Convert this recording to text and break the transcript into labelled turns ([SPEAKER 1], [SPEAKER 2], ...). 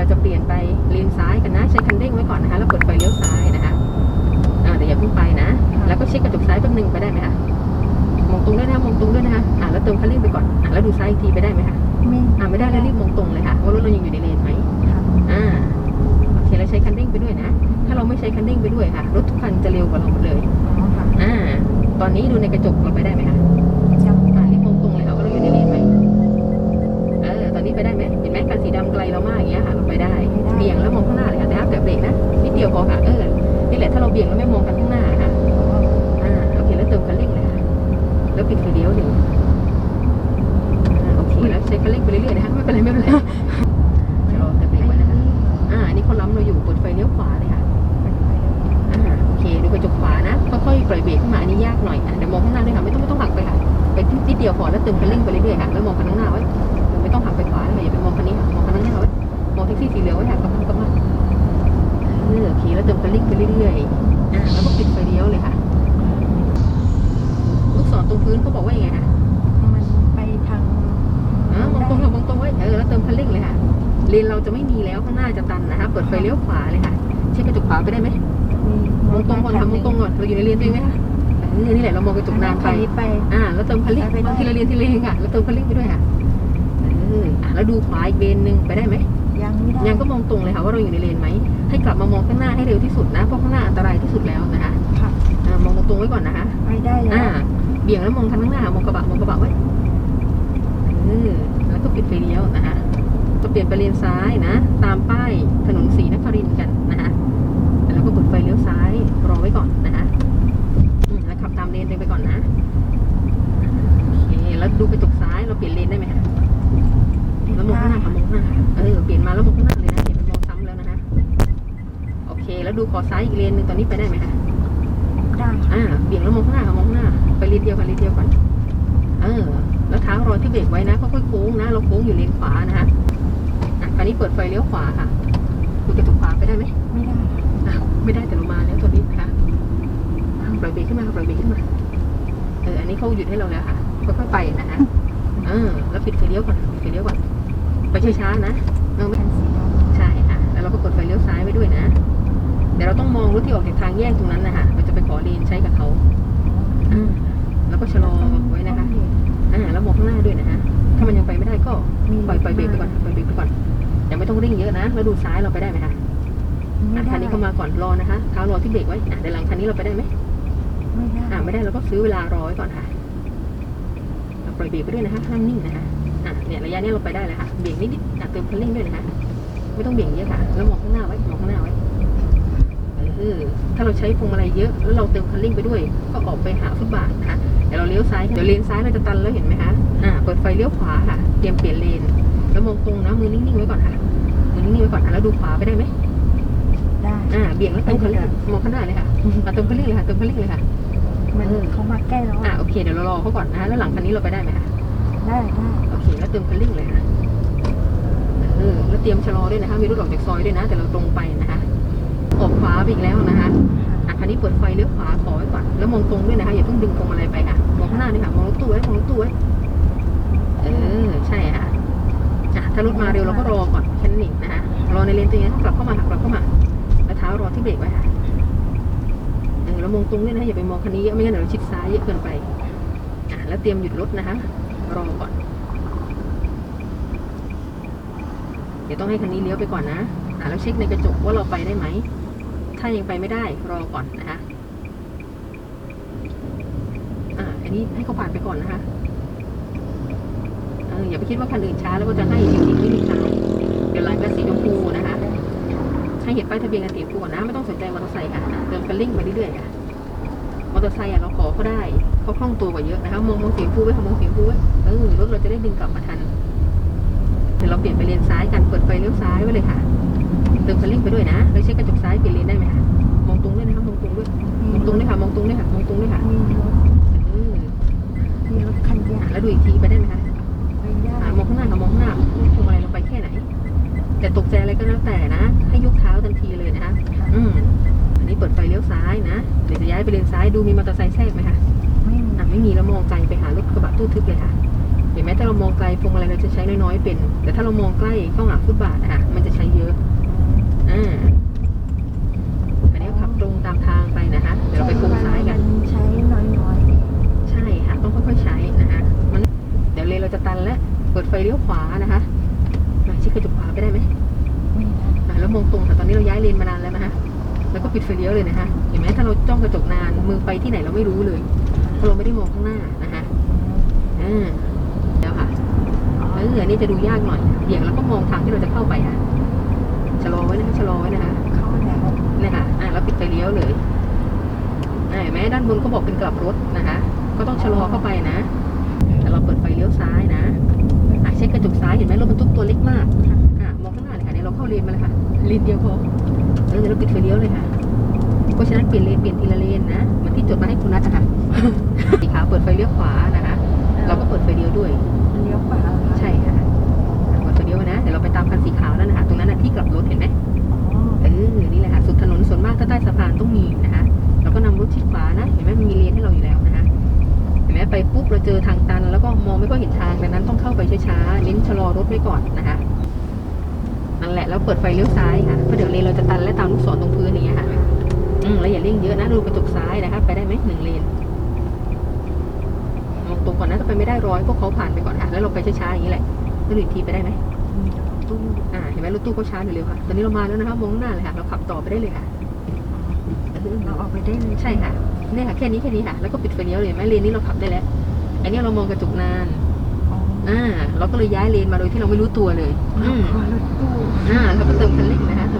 [SPEAKER 1] เราจะเปลี่ยนไปเลนซ้ายกันนะใช้คันเร่งไว้ก่อนนะคะแล้วเปิดไฟเลี้ยวซ้ายนะคะอ่าแต่อย่าเพิ่งไปนะ แล้วก็เช็คกระจกซ้ายแป๊บนึงไปได้ไหมคะมองตรงด้วยนะคะมองตรงด้วยนะคะอ่าแล้วเติมคันเร่งไปก่อนอ่าแล้วดูซ้ายอีกทีไปได้ไหมคะ
[SPEAKER 2] ไม่
[SPEAKER 1] อ่าไม่ได้แล้วรีบมองตรงเลยค่ะว่ารถเรายังอยู่ในเลนไหม
[SPEAKER 2] ค่ะ
[SPEAKER 1] อ่าโอเคแล้วใช้คันเร่งไปด้วยนะ ถ้าเราไม่ใช้คันเร่งไปด้วยค่ะรถทุกคันจะเร็วกว่าเราหมดเลย
[SPEAKER 2] อ๋อค่ะ
[SPEAKER 1] อ่าตอนนี้ดูในกระจกเราไปได้ไหมคะ แล้วปิดไฟเลี้ยวหนึ่งโอเคแล้วใช้คันเร่งไปเรื่อยๆนะคะไม่เป็นไรไม่เป็นไรชะลอแต่เบรกไว้นะคะอ่านนี้เขาล้ำเราอยู่เปิดไฟเลี้ยวขวาเลยค่ะโอเคดูกระจกขวานะค่อยๆปล่อยเบรกขึ้นมาอันนี้ยากหน่อยอะเดี๋ยวมองข้างหน้าด้วยค่ะไม่ต้องไม่ต้องหักไปค่ะไปนิดเดียวพอแล้วเติมคันเร่งไปเรื่อยๆค่ะแล้วมองคันข้างหน้าไว้ไม่ต้องหักไปขวาเลยอย่าไปมองคันนี้ค่ะมองคันข้างหน้าไว้มองแท็กซี่สีเหลืองไว้ค่ะกำลังกำลังเออโอเค จะไม่มีแล้วข้างหน้าจะตันนะคะเปิดไฟเลี้ยวขวาเลยค่ะ เช็คกระจกขวาไปได้ไหมมองตรงก่อนค่ะมองตรงก่อนเราอยู่ในเลนตัวเองไหมคะเออนี่แหละเรามองกระจกนานไป
[SPEAKER 2] ไป
[SPEAKER 1] อ่าแล้วเติมคันเร่ง
[SPEAKER 2] ไปด้วย
[SPEAKER 1] ทีละเลนทีละเลนค่ะแล้วเติมคันเร่งไปด้วยค่ะเอออะแล้วดูขวาอีกเลนหนึ่งไปได้ไหม
[SPEAKER 2] ยังไม่ได้
[SPEAKER 1] ยังก็มองตรงเลยค่ะว่าเราอยู่ในเลนไหมให้กลับมามองข้างหน้าให้เร็วที่สุดนะเพราะข้างหน้าอันตรายที่สุดแล้วนะคะ
[SPEAKER 2] ค่ะ
[SPEAKER 1] อ่ามองตรงๆไว้ก่อนนะคะ
[SPEAKER 2] ไปได้แล้
[SPEAKER 1] อ่าวเบี่ยงแล้วมองคันข้างหน้ามองกระบะมองกระบะไว้เออแล้วก็ปิดไฟเลี้ยวนะคะก็ เปลี่ยนไปเลนซ้ายนะ ตามป้ายถนนศรีนครินทร์กันนะคะแล้วก็เปิดไฟเลี้ยวซ้ายรอไว้ก่อนนะคะอืมแล้วขับตามเลนไปก่อนนะโอเคแล้วดูกระจกซ้ายเราเปลี่ยนเลนได้ไหมคะแล้วมองข้างหน้าค่ะมองข้างหน้าค่ะเออเปลี่ยนมาแล้วมองข้างหน้าเลยนะอย่าไปมองซ้ำแล้วนะคะโอเค แล้วดูขอซ้ายอีกเลนหนึ่งตอนนี้ไปได้ไหมคะ
[SPEAKER 2] ได้
[SPEAKER 1] อ่าเบี่ยงแล้วมองข้างหน้าค่ะมองข้างหน้า ไปเลนเดียวกันเลนเดียวก่อนเออแล้วเท้ารอที่เบรกไว้นะค่อยๆโค้งนะ เราโค้งอยู่เลนขวานะคะ อะคราวนี้เปิดไฟเลี้ยวขวาค่ะดูกระจกขวาไปได้ไหม
[SPEAKER 2] ไม่ได้
[SPEAKER 1] อ้าวไม่ได้แต่เรามาแล้วตอนนี้นะคะอะปล่อยเบรกขึ้นมาค่ะปล่อยเบรกขึ้นมาเอออันนี้เขาหยุดให้เราแล้วค่ะค่อยๆไปนะคะเออแล้วปิดไฟเลี้ยวก่อนปิดไฟเลี้ยวก่อนไปช้าๆนะเออไม่
[SPEAKER 2] คันสีดำ
[SPEAKER 1] ใช่ค่ะแล้วเราก็กดไฟเลี้ยวซ้ายไว้ด้วยนะเดี๋ยวเราต้องมองรถที่ออกจากทางแยกตรงนั้นนะคะเราจะไปขอเลนใช้กับเขาอ่าแล้วก็ชะลอไว้นะคะอ่าแล้วมองข้างหน้าด้วยนะฮะถ้ามันยังไปไม่ได้ก็ปล่อยปล่อยเบรกไปก่อนปล่อยเบรกไปก่อน ยังไม่ต้องเร่งเยอะนะ แล้วดูซ้ายเราไปได้ไหมคะ
[SPEAKER 2] ไม่
[SPEAKER 1] อะ
[SPEAKER 2] ได้
[SPEAKER 1] คันนี้เข้ามาก่อนรอนะคะเท้ารอที่เบรกไว้อะเดี๋ยวหลังคันนี้เราไปได้ไหม
[SPEAKER 2] ไม่ได้
[SPEAKER 1] อ่าไม่ได้เราก็ซื้อเวลารอไว้ก่อนค่ะเราปล่อยเบรกไปด้วยนะคะห้ามนิ่งนะคะอะเนี่ยระยะนี้เราไปได้แล้วค่ะเบรกนิดๆอะเติมคันเร่งด้วยนะคะ ไม่ต้องเบี่ยงเยอะค่ะ แล้วมองข้างหน้าไว้มองข้างหน้าไว้เออถ้าเราใช้พวงมาลัยเยอะแล้วเราเติมคันเร่งไปด้วย ก็ออกไปหาฟุตบาทนะคะเดี๋ยวเราเลี้ยวซ้ายเดี๋ยวเลนซ้ายเราจะตันแล้วเห็นไหมคะอ่าเปิดไฟเลี้ยวขวาค่ะเตรียมเปลี่ยนเลน แล้วมองตรงนะมือนิ่งๆไว้ก่อนค่ะมือนิ่งๆไว้ก่อนอะแล้วดูขวาไปได้ไหม
[SPEAKER 2] ได้
[SPEAKER 1] อ่าเบี่ยงแล้วเติมคันเร่งมองข้างหน้าเลยค่ะมาเติมคันเร่งเลยค่ะเติมคันเร่งเลยค่ะ
[SPEAKER 2] มันเขามาใกล้แล้ว
[SPEAKER 1] อ่า
[SPEAKER 2] อะ
[SPEAKER 1] โอเคเดี๋ยวเรารอเขาก่อนนะแล้วหลังคันนี้เราไปได้ไหมคะ
[SPEAKER 2] ได้ได้
[SPEAKER 1] โอเคแล้วเติมคันเร่งเลยค่ะเออแล้วเตรียมชะลอด้วยนะคะมีรถออกจากซอยด้วยนะ แต่เราตรงไปนะคะออกขวาไปอีกแล้วนะคะอะคันนี้เปิดไฟเลี้ยวขวาขอไว้ก่อนแล้วมองตรงด้วยนะคะอย่าเพิ่งดึงพวงมาลัยไปค่ะมองข้างหน้าด้วยค่ะมองรถตู้ไว้มองรถตู้ไว้เออใช่ค่ะ อะถ้ารถมาเร็วเราก็รอก่อนแค่นั้นเองนะคะรอในเลนตัวเองกลับเข้ามาค่ะกลับเข้ามาแล้วเท้ารอที่เบรกไว้ค่ะเออแล้วมองตรงด้วยนะอย่าไปมองคันนี้เยอะไม่งั้นเดี๋ยวเราชิดซ้ายเยอะเกินไปอะแล้วเตรียมหยุดรถนะคะ รอก่อน เดี๋ยวต้องให้คันนี้เลี้ยวไปก่อนนะอะแล้วเช็คในกระจกว่าเราไปได้ไหมถ้ายังไปไม่ได้รอก่อนนะคะอ่าอันนี้ให้เขาผ่านไปก่อนนะคะ อออย่าไปคิดว่าคันอื่นช้าแล้วก็จะให้จริงๆไม่มีทางเดี๋ยวหลังเป็นสีชมพูนะคะให้เห็นป้ายทะเบียนกันสีชมพูก่อนนะไม่ต้องสนใจมอเตอร์ไซค์ค่ะอะเติมคันเร่งไปเรื่อยๆค่ะมอเตอร์ไซค์อะเราขอเขาได้เขาคล่องตัวกว่าเยอะนะคะมองมองสีชมพูไว้ค่ะมองสีชมพูไว้เออรถเราจะได้ดึงกลับมาทันเดี๋ยวเราเปลี่ยนไปเลนซ้ายกันเปิดไฟเลี้ยวซ้ายไว้เลยค่ะ เติมคันเร่งไปด้วยนะแล้วเช็คกระจกซ้ายเปลี่ยนเลนได้ไหมคะมองตรงด้วยนะคะมองตรงด้วยมองตรงด้วยค่ะมองตรงด้วยค่ะมองตรงด้วยค่ะ
[SPEAKER 2] มีรถ
[SPEAKER 1] เออ
[SPEAKER 2] มีรถคันใหญ่
[SPEAKER 1] อะแล้วดูอีกทีไปได้ไหมคะ
[SPEAKER 2] ไม
[SPEAKER 1] องข้างหน้าก็มองหน้าคุมอะไรลงไปแค่ไหน แต่ตกใจอะไรก็แล้วแต่นะ ให้ยกเท้าทันทีเลยนะคะอืมอันนี้เปิดไฟเลี้ยวซ้ายนะเดี๋ยวจะย้ายไปเลนซ้ายดูมีมอเตอร์ไซค์แทรกไหมคะ
[SPEAKER 2] ไม่มี
[SPEAKER 1] ไม่มีแล้วมองไกลไปหารถกระบะตู้ทึบเลยค่ะเห็นไหมถ้าเรามองไกลพวงอะไรเราจะใช้น้อยๆเป็น แต่ถ้าเรามองใกล้ข้องหลังฟุตบาทอะมันจะใช้เยอะอ่าอันนี้ขับตรงตาม
[SPEAKER 2] ทางไป
[SPEAKER 1] นะคะเดี๋ยวเราไปโค้งซ้า ปิดไฟเลี้ยวเลยนะคะเห็นไหมถ้าเราจ้องกระจกนานมือไปที่ไหนเราไม่รู้เลยเพราะเราไม่ได้มองข้างหน้านะคะอ่าแล้วค่ะเอออันนี้จะดูยากหน่อยเบี่ยงแล้วก็มองทางที่เราจะเข้าไปค่ะชะลอไว้นะคะชะลอไว้นะคะ
[SPEAKER 2] เข้าแล้ว
[SPEAKER 1] เนี่ยค่ะอะแล้วปิดไฟเลี้ยวเลยอะเห็นไหมด้านบนเขาบอกเป็นกลับรถนะคะ ก็ต้องชะลอเข้าไปนะ แต่เราเปิดไฟเลี้ยวซ้ายนะอะเช็คกระจกซ้ายเห็นไหมรถบรรทุกตัวเล็กมากอะมองข้างหน้าเลยค่ะเดี๋ยเราเข้าเลนมาเลยค่ะเลนเดียวพอ ปิดไฟเลี้ยวเลยค่ะ เพราะฉะนั้นเปลี่ยนเลนเปลี่ยนทีละเลนนะเหมือนที่จดมาให้คุณนัทอะคะสีขาวเปิดไฟเลี้ยวขวานะคะ เราก็เปิดไฟเลี้ยวด้วย
[SPEAKER 2] เลี้ยวขวา
[SPEAKER 1] ใช่ค่ะเปิดไฟเลี้ยวนะ เดี๋ยวเราไปตามคันสีขาวนั่นนะคะ ตรงนั้นนะที่กลับรถเห็นไหม
[SPEAKER 2] อ๋อ
[SPEAKER 1] เออ นี่แหละค่ะ สุดถนนส่วนมากถ้าใต้สะพานต้องมีนะคะ เราก็นำรถชิดขวานะ เห็นไหมมันมีเลนให้เราอยู่แล้วนะคะ เห็นไหมไปปุ๊บเราเจอทางตัน แล้วก็มองไม่ค่อยเห็นทางดังนั้นต้องเข้าไปช้าๆ เน้นชะลอรถไว้ก่อนนะคะ นั่นแหละแล้วเปิดไฟเลี้ยวซ้ายค่ะเพราะเดี๋ยวเลนเราจะตันและตามลูกศรตรงพื้นอย่างเงี้ยค่ะอืมแล้วอย่าเร่งเยอะนะดูกระจกซ้ายนะคะไปได้ไหมหนึ่งเลนมองตรงก่อนนะถ้าไปไม่ได้ร้อยพวกเขาผ่านไปก่อนค่ะ แล้วเราไปช้าๆอย่างนี้แหละแล้วดูอีกทีไปได้ไหม
[SPEAKER 2] มีรถตู้
[SPEAKER 1] อ่าเห็นไหมรถตู้เขาช้าหรือเร็วค่ะ ตอนนี้เรามาแล้วนะคะมองข้างหน้าเลยค่ะ เราขับต่อไปได้เลยค่ะ
[SPEAKER 2] เราออกไปได้เลย
[SPEAKER 1] ใช่ค่ะเนี่ยค่ะแค่นี้แค่นี้ค่ะ แล้วก็ปิดไฟเลี้ยวเลยเห็นไหมเลนนี้เราขับได้แล้ว อันนี้เรามองกระจกนาน
[SPEAKER 2] อ๋อ
[SPEAKER 1] อ่าเราก็เลยย้ายเลนมาโดยที่เราไม่รู้ตัวเลย อืม
[SPEAKER 2] ขอรถตู้
[SPEAKER 1] อ่าเราก็เติมคันเร่งนะคะเติม